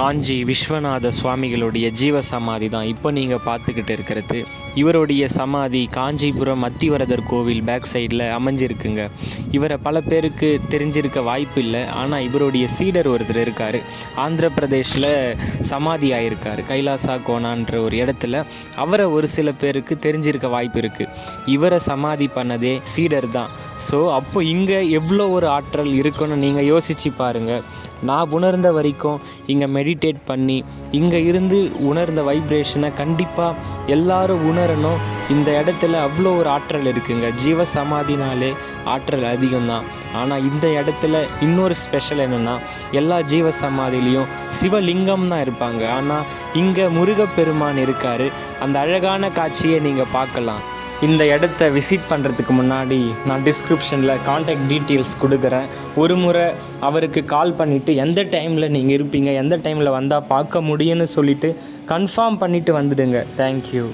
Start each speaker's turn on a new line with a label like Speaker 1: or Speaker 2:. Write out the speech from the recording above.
Speaker 1: காஞ்சி விஸ்வநாத சுவாமிகளுடைய ஜீவ சமாதி தான் இப்போ நீங்கள் பார்த்துக்கிட்டு இருக்கிறது. இவருடைய சமாதி காஞ்சிபுரம் அத்திவரதர் கோவில் பேக் சைடில் அமைஞ்சிருக்குங்க. இவரை பல பேருக்கு தெரிஞ்சிருக்க வாய்ப்பு இல்லை. ஆனால் இவருடைய சீடர் ஒருத்தர் இருக்கார். ஆந்திர பிரதேஷில் சமாதி ஆயிருக்கார். கைலாசா கோனான்ற ஒரு இடத்துல அவரை ஒரு சில பேருக்கு தெரிஞ்சிருக்க வாய்ப்பு இருக்குது இவரை சமாதி பண்ணதே சீடர் தான். ஸோ அப்போ இங்கே எவ்வளோ ஒரு ஆற்றல் இருக்குன்னு நீங்கள் யோசித்து பாருங்கள் நான் உணர்ந்த வரைக்கும் இங்கே மெடிடேட் பண்ணி இங்கே இருந்து உணர்ந்த வைப்ரேஷனை கண்டிப்பாக எல்லாரும் உணரணும். இந்த இடத்துல அவ்வளோ ஒரு ஆற்றல் இருக்குங்க. ஜீவ சமாதினாலே ஆற்றல் அதிகம்தான். ஆனால் இந்த இடத்துல இன்னொரு ஸ்பெஷல் என்னென்னா எல்லா ஜீவ சமாதிலையும் சிவலிங்கம் தான் இருப்பாங்க. ஆனால் இங்கே முருகப்பெருமான் இருக்கார். அந்த அழகான காட்சியை நீங்கள் பார்க்கலாம். இந்த இடத்த விசிட் பண்ணுறதுக்கு முன்னாடி நான் டிஸ்கிரிப்ஷனில் காண்டாக்ட் டீட்டெயில்ஸ் கொடுக்குறேன். ஒரு முறை அவருக்கு கால் பண்ணிவிட்டு எந்த டைமில் நீங்கள் இருப்பீங்க? எந்த டைமில் வந்தால் பார்க்க முடியும்னு சொல்லிவிட்டு கன்ஃபார்ம் பண்ணிவிட்டு வந்துடுங்க. தேங்க்யூ